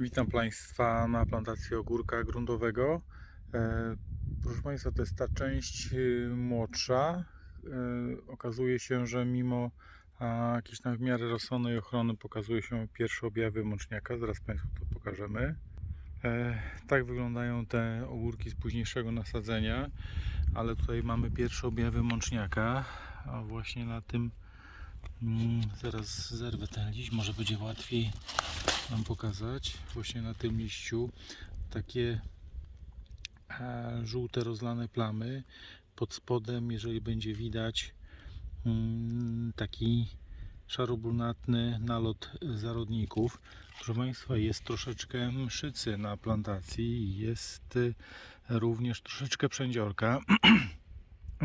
Witam Państwa na plantacji ogórka gruntowego. E, Proszę Państwa, to jest ta część y, młodsza. E, Okazuje się, że mimo jakiejś tam w miarę rozsądnej ochrony pokazuje się pierwsze objawy mączniaka. Zaraz Państwu to pokażemy. E, Tak wyglądają te ogórki z późniejszego nasadzenia, ale tutaj mamy pierwsze objawy mączniaka, a właśnie na tym mm, zaraz zerwę ten liść, może będzie łatwiej Wam pokazać. Właśnie na tym liściu takie e, żółte rozlane plamy. Pod spodem, jeżeli będzie widać mm, taki szaro-brunatny nalot zarodników. Proszę Państwa, jest troszeczkę mszycy na plantacji, jest y, również troszeczkę przędziorka.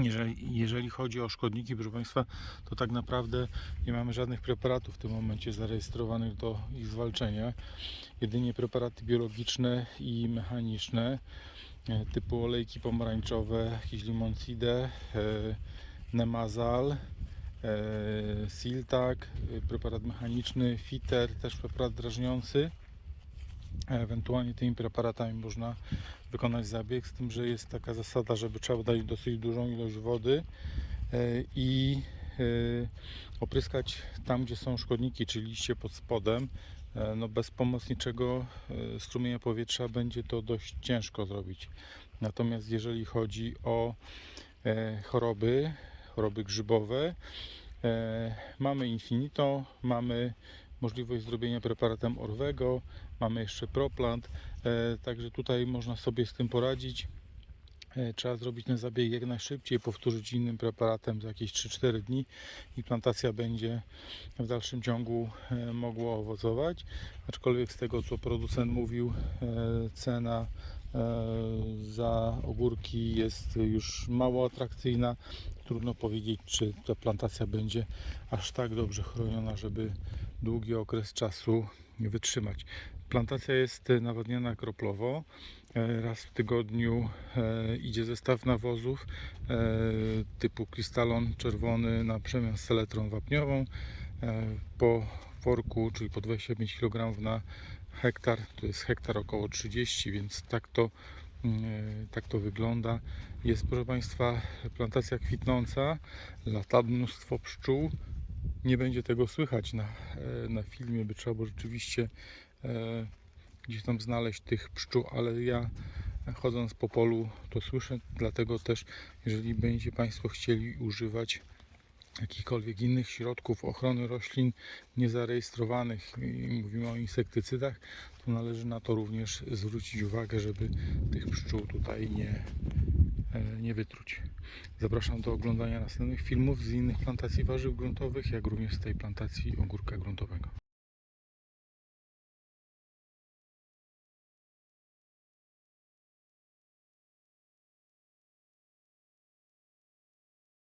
Jeżeli, jeżeli chodzi o szkodniki, proszę Państwa, to tak naprawdę nie mamy żadnych preparatów w tym momencie zarejestrowanych do ich zwalczenia. Jedynie preparaty biologiczne i mechaniczne e, typu olejki pomarańczowe, jakiś limoncidę, e, Nemazal, e, Siltak, preparat mechaniczny, Fiter, też preparat drażniący. Ewentualnie tymi preparatami można wykonać zabieg, z tym, że jest taka zasada, żeby trzeba dać dosyć dużą ilość wody e, i e, opryskać tam, gdzie są szkodniki, czyli liście pod spodem. E, No bez pomocniczego strumienia powietrza będzie to dość ciężko zrobić. Natomiast jeżeli chodzi o choroby, choroby grzybowe, mamy Infinito, mamy możliwość zrobienia preparatem Orwego, mamy jeszcze Proplant, e, także tutaj można sobie z tym poradzić. E, Trzeba zrobić ten zabieg jak najszybciej, powtórzyć innym preparatem za jakieś 3-4 dni i plantacja będzie w dalszym ciągu e, mogła owocować. Aczkolwiek z tego co producent mówił, cena za ogórki jest już mało atrakcyjna. Trudno powiedzieć, czy ta plantacja będzie aż tak dobrze chroniona, żeby długi okres czasu wytrzymać. Plantacja jest e, nawodniona kroplowo. E, Raz w tygodniu e, idzie zestaw nawozów e, typu krystalon czerwony na przemian z seletrą wapniową. E, Po worku, czyli po 25 kg na hektar, to jest hektar około 30, więc tak to, mm, e, tak to wygląda. Jest proszę Państwa plantacja kwitnąca, lata mnóstwo pszczół. Nie będzie tego słychać na, e, na filmie, by trzeba było rzeczywiście e, gdzieś tam znaleźć tych pszczół, ale ja chodząc po polu to słyszę, dlatego też jeżeli będziecie Państwo chcieli używać jakichkolwiek innych środków ochrony roślin niezarejestrowanych i mówimy o insektycydach, to należy na to również zwrócić uwagę, żeby tych pszczół tutaj nie, e, nie wytruć. Zapraszam do oglądania następnych filmów z innych plantacji warzyw gruntowych, jak również z tej plantacji ogórka gruntowego.